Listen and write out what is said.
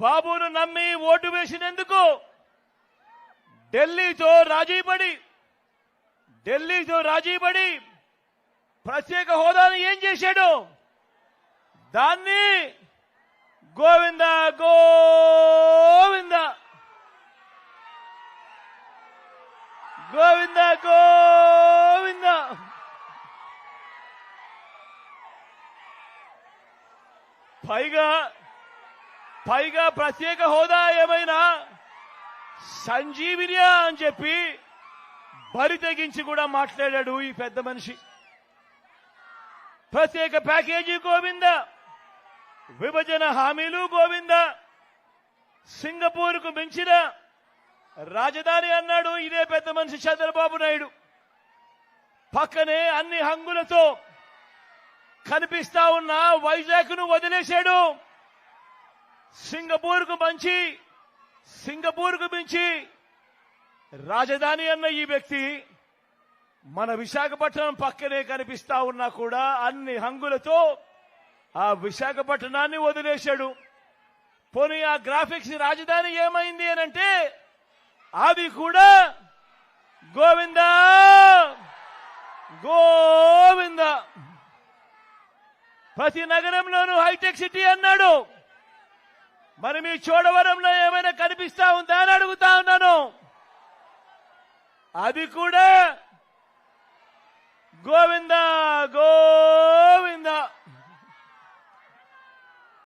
బాబును నమ్మి ఓటు వేసినందుకు ఢిల్లీతో రాజీపడి ఢిల్లీతో రాజీపడి ప్రత్యేక హోదాను ఏం చేశాడు? దాన్ని గోవింద గోవింద గోవింద గోవింద. పైగా పైగా ప్రత్యేక హోదా ఏమైనా? సంజీవినియా అని చెప్పి బరి తెగించి కూడా మాట్లాడాడు ఈ పెద్ద మనిషి. ప్రత్యేక ప్యాకేజీ గోవింద విభజన హామీలు గోవింద సింగపూర్కు మించిన రాజధాని అన్నాడు ఇదే పెద్ద మనిషి చంద్రబాబు నాయుడు. పక్కనే అన్ని హంగులతో కనిపిస్తా ఉన్న వైజాగ్ను వదిలేశాడు. సింగపూర్కు మంచి సింగపూర్కు మించి రాజధాని అన్న ఈ వ్యక్తి మన విశాఖపట్నం పక్కనే కనిపిస్తా ఉన్నా కూడా అన్ని హంగులతో ఆ విశాఖపట్నాన్ని వదిలేశాడు. పోనీ ఆ గ్రాఫిక్స్ రాజధాని ఏమైంది అని అంటే అది కూడా గోవింద! గోవింద! ప్రతి నగరంలోనూ హైటెక్ సిటీ అన్నాడు. మరి మీ చోడవరంలో ఏమైనా కనిపిస్తా ఉందా అని అడుగుతా ఉన్నాను. అది కూడా గోవింద గో